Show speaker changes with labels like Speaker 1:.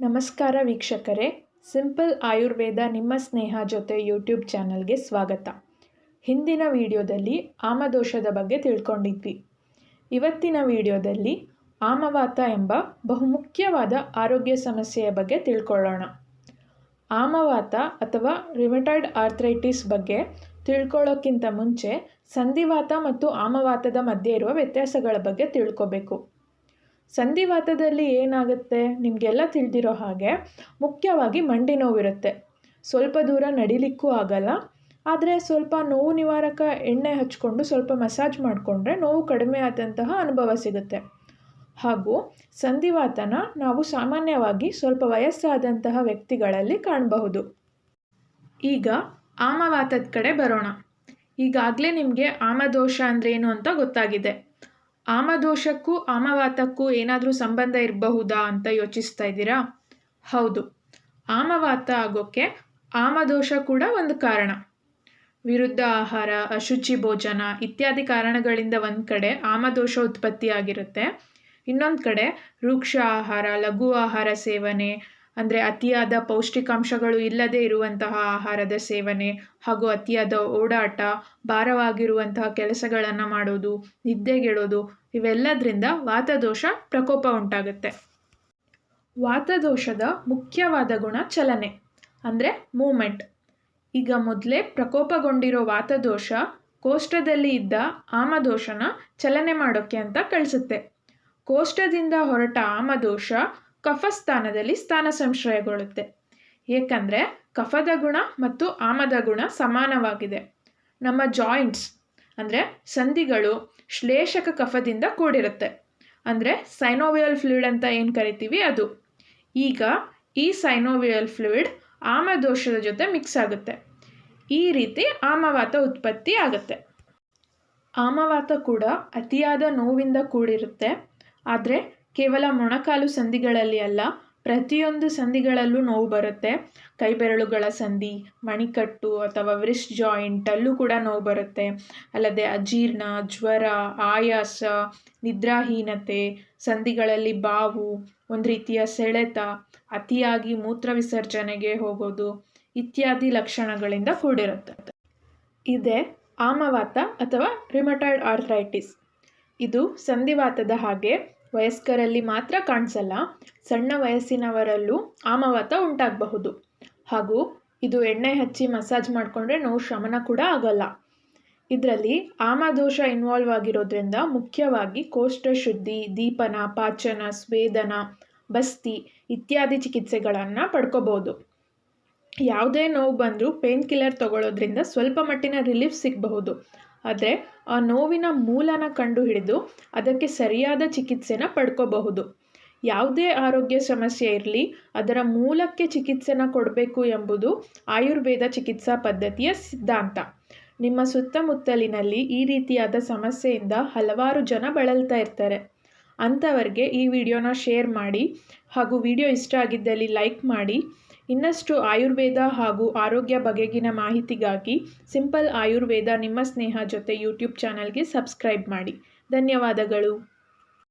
Speaker 1: ನಮಸ್ಕಾರ ವೀಕ್ಷಕರೇ. ಸಿಂಪಲ್ ಆಯುರ್ವೇದ ನಿಮ್ಮ ಸ್ನೇಹ ಜೊತೆ ಯೂಟ್ಯೂಬ್ ಚಾನಲ್ಗೆ ಸ್ವಾಗತ. ಹಿಂದಿನ ವಿಡಿಯೋದಲ್ಲಿ ಆಮದೋಷದ ಬಗ್ಗೆ ತಿಳ್ಕೊಂಡಿದ್ವಿ. ಇವತ್ತಿನ ವಿಡಿಯೋದಲ್ಲಿ ಆಮವಾತ ಎಂಬ ಬಹುಮುಖ್ಯವಾದ ಆರೋಗ್ಯ ಸಮಸ್ಯೆಯ ಬಗ್ಗೆ ತಿಳ್ಕೊಳ್ಳೋಣ. ಆಮವಾತ ಅಥವಾ ರಿಮಟೈಡ್ ಆರ್ಥ್ರೈಟಿಸ್ ಬಗ್ಗೆ ತಿಳ್ಕೊಳ್ಳೋಕ್ಕಿಂತ ಮುಂಚೆ ಸಂಧಿವಾತ ಮತ್ತು ಆಮವಾತದ ಮಧ್ಯೆ ಇರುವ ವ್ಯತ್ಯಾಸಗಳ ಬಗ್ಗೆ ತಿಳ್ಕೋಬೇಕು. ಸಂಧಿವಾತದಲ್ಲಿ ಏನಾಗುತ್ತೆ? ನಿಮಗೆಲ್ಲ ತಿಳಿದಿರೋ ಹಾಗೆ ಮುಖ್ಯವಾಗಿ ಮಂಡಿ ನೋವಿರುತ್ತೆ. ಸ್ವಲ್ಪ ದೂರ ನಡಿಲಿಕ್ಕೂ ಆಗಲ್ಲ. ಆದರೆ ಸ್ವಲ್ಪ ನೋವು ನಿವಾರಕ ಎಣ್ಣೆ ಹಚ್ಕೊಂಡು ಸ್ವಲ್ಪ ಮಸಾಜ್ ಮಾಡಿಕೊಂಡ್ರೆ ನೋವು ಕಡಿಮೆ ಆದಂತಹ ಅನುಭವ ಸಿಗುತ್ತೆ. ಹಾಗೂ ಸಂಧಿವಾತನ ನಾವು ಸಾಮಾನ್ಯವಾಗಿ ಸ್ವಲ್ಪ ವಯಸ್ಸಾದಂತಹ ವ್ಯಕ್ತಿಗಳಲ್ಲಿ ಕಾಣಬಹುದು. ಈಗ ಆಮವಾತದ ಕಡೆ ಬರೋಣ. ಈಗಾಗಲೇ ನಿಮಗೆ ಆಮದೋಷ ಅಂದ್ರೇನು ಅಂತ ಗೊತ್ತಾಗಿದೆ. ಆಮದೋಷಕ್ಕೂ ಆಮವಾತಕ್ಕೂ ಏನಾದರೂ ಸಂಬಂಧ ಇರಬಹುದಾ ಅಂತ ಯೋಚಿಸ್ತಾ ಇದ್ದೀರಾ? ಹೌದು. ಆಮವಾತ ಆಗೋಕ್ಕೆ ಆಮದೋಷ ಕೂಡ ಒಂದು ಕಾರಣ. ವಿರುದ್ಧ ಆಹಾರ, ಅಶುಚಿ ಭೋಜನ ಇತ್ಯಾದಿ ಕಾರಣಗಳಿಂದ ಒಂದು ಕಡೆ ಆಮದೋಷ ಉತ್ಪತ್ತಿಯಾಗಿರುತ್ತೆ. ಇನ್ನೊಂದು ಕಡೆ ವೃಕ್ಷ ಆಹಾರ, ಲಘು ಆಹಾರ ಸೇವನೆ ಅಂದರೆ ಅತಿಯಾದ ಪೌಷ್ಟಿಕಾಂಶಗಳು ಇಲ್ಲದೇ ಇರುವಂತಹ ಆಹಾರದ ಸೇವನೆ ಹಾಗೂ ಅತಿಯಾದ ಓಡಾಟ, ಭಾರವಾಗಿರುವಂತಹ ಕೆಲಸಗಳನ್ನು ಮಾಡೋದು ನಿದ್ದೆಗೆಳೋದು ಇವೆಲ್ಲದರಿಂದ ವಾತದೋಷ ಪ್ರಕೋಪ ಉಂಟಾಗುತ್ತೆ. ವಾತದೋಷದ ಮುಖ್ಯವಾದ ಗುಣ ಚಲನೆ, ಅಂದರೆ ಮೂಮೆಂಟ್. ಈಗ ಮೊದಲೇ ಪ್ರಕೋಪಗೊಂಡಿರೋ ವಾತದೋಷ ಕೋಷ್ಠದಲ್ಲಿ ಇದ್ದ ಆಮದೋಷನ ಚಲನೆ ಮಾಡೋಕ್ಕೆ ಅಂತ ಕಳಿಸುತ್ತೆ. ಕೋಷ್ಟದಿಂದ ಹೊರಟ ಆಮದೋಷ ಕಫಸ್ಥಾನದಲ್ಲಿ ಸ್ಥಾನ ಸಂಶ್ರಯಗೊಳ್ಳುತ್ತೆ ಏಕೆಂದರೆ ಕಫದ ಗುಣ ಮತ್ತು ಆಮದ ಗುಣ ಸಮಾನವಾಗಿದೆ. ನಮ್ಮ ಜಾಯಿಂಟ್ಸ್ ಅಂದರೆ ಸಂಧಿಗಳು ಶ್ಲೇಷಕ ಕಫದಿಂದ ಕೂಡಿರುತ್ತೆ. ಅಂದರೆ ಸೈನೋವಿಯಲ್ ಫ್ಲೂಯಿಡ್ ಅಂತ ಏನು ಕರಿತೀವಿ ಅದು. ಈಗ ಈ ಸೈನೋವಿಯಲ್ ಫ್ಲೂಯಿಡ್ ಆಮದೋಷದ ಜೊತೆ ಮಿಕ್ಸ್ ಆಗುತ್ತೆ. ಈ ರೀತಿ ಆಮವಾತ ಉತ್ಪತ್ತಿ ಆಗುತ್ತೆ. ಆಮವಾತ ಕೂಡ ಅತಿಯಾದ ನೋವಿಂದ ಕೂಡಿರುತ್ತೆ. ಆದರೆ ಕೇವಲ ಮೊಣಕಾಲು ಸಂಧಿಗಳಲ್ಲಿ ಅಲ್ಲ, ಪ್ರತಿಯೊಂದು ಸಂಧಿಗಳಲ್ಲೂ ನೋವು ಬರುತ್ತೆ. ಕೈಬೆರಳುಗಳ ಸಂಧಿ ಮಣಿಕಟ್ಟು ಅಥವಾ ವ್ರಿಸ್ಟ್ ಜಾಯಿಂಟಲ್ಲೂ ಕೂಡ ನೋವು ಬರುತ್ತೆ. ಅಲ್ಲದೆ ಅಜೀರ್ಣ, ಜ್ವರ, ಆಯಾಸ, ನಿದ್ರಾಹೀನತೆ ಸಂಧಿಗಳಲ್ಲಿ ಬಾವು, ಒಂದು ರೀತಿಯ ಸೆಳೆತ, ಅತಿಯಾಗಿ ಮೂತ್ರ ವಿಸರ್ಜನೆಗೆ ಹೋಗೋದು ಇತ್ಯಾದಿ ಲಕ್ಷಣಗಳಿಂದ ಕೂಡಿರುತ್ತೆ. ಇದೆ ಆಮವಾತ ಅಥವಾ ರಿಮಟಾಯ್ಡ್ ಆರ್ಥ್ರೈಟಿಸ್ ಇದು ಸಂಧಿವಾತದ ಹಾಗೆ ವಯಸ್ಕರಲ್ಲಿ ಮಾತ್ರ ಕಾಣಿಸಲ್ಲ, ಸಣ್ಣ ವಯಸ್ಸಿನವರಲ್ಲೂ ಆಮವಾತ ಉಂಟಾಗಬಹುದು. ಹಾಗೂ ಇದು ಎಣ್ಣೆ ಹಚ್ಚಿ ಮಸಾಜ್ ಮಾಡಿಕೊಂಡ್ರೆ ನೋವು ಶಮನ ಕೂಡ ಆಗಲ್ಲ. ಇದರಲ್ಲಿ ಆಮದೋಷ ಇನ್ವಾಲ್ವ್ ಆಗಿರೋದ್ರಿಂದ ಮುಖ್ಯವಾಗಿ ಕೋಷ್ಠ ಶುದ್ಧಿ, ದೀಪನ, ಪಾಚನ, ಸ್ವೇದನ, ಬಸ್ತಿ ಇತ್ಯಾದಿ ಚಿಕಿತ್ಸೆಗಳನ್ನು ಪಡ್ಕೋಬೋದು ಯಾವುದೇ ನೋವು ಬಂದರೂ ಪೇನ್ ಕಿಲ್ಲರ್ ತಗೊಳ್ಳೋದ್ರಿಂದ ಸ್ವಲ್ಪ ಮಟ್ಟಿನ ರಿಲೀಫ್ ಸಿಗಬಹುದು. ಆದರೆ ಆ ನೋವಿನ ಮೂಲನ ಕಂಡುಹಿಡಿದು ಅದಕ್ಕೆ ಸರಿಯಾದ ಚಿಕಿತ್ಸೆನ ಪಡ್ಕೋಬಹುದು. ಯಾವುದೇ ಆರೋಗ್ಯ ಸಮಸ್ಯೆ ಇರಲಿ, ಅದರ ಮೂಲಕ್ಕೆ ಚಿಕಿತ್ಸೆನ ಕೊಡಬೇಕು ಎಂಬುದು ಆಯುರ್ವೇದ ಚಿಕಿತ್ಸಾ ಪದ್ಧತಿಯ ಸಿದ್ಧಾಂತ. ನಿಮ್ಮ ಸುತ್ತಮುತ್ತಲಿನಲ್ಲಿ ಈ ರೀತಿಯಾದ ಸಮಸ್ಯೆಯಿಂದ ಹಲವಾರು ಜನ ಬಳಲ್ತಾ ಇರ್ತಾರೆ. ಅಂಥವ್ರಿಗೆ ಈ ವಿಡಿಯೋನ ಶೇರ್ ಮಾಡಿ ಹಾಗೂ ವಿಡಿಯೋ ಇಷ್ಟ ಆಗಿದ್ದಲ್ಲಿ ಲೈಕ್ ಮಾಡಿ. ಇನ್ನಷ್ಟು ಆಯುರ್ವೇದ ಹಾಗೂ ಆರೋಗ್ಯ ಬಗೆಗಿನ ಮಾಹಿತಿಗಾಗಿ ಸಿಂಪಲ್ ಆಯುರ್ವೇದ ನಿಮ್ಮ ಸ್ನೇಹ ಜೊತೆ ಯೂಟ್ಯೂಬ್ ಚಾನಲ್ಗೆ ಸಬ್ಸ್ಕ್ರೈಬ್ ಮಾಡಿ. ಧನ್ಯವಾದಗಳು.